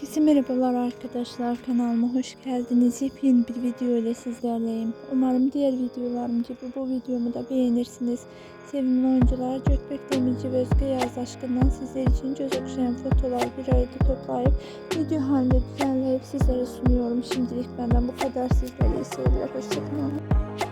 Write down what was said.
Herkese merhabalar arkadaşlar kanalıma hoş geldiniz. Yepyeni bir video ile sizlerleyim. Umarım diğer videolarım gibi bu videomu da beğenirsiniz. Sevimli oyuncular Gökbek Demirci ve Özge yaz aşkından sizler için göz okşayan fotoğraflar bir arada toplayıp video halinde düzenleyip sizlere sunuyorum. Şimdilik benden bu kadar sizlere iyi seyirler. Hoşçakalın.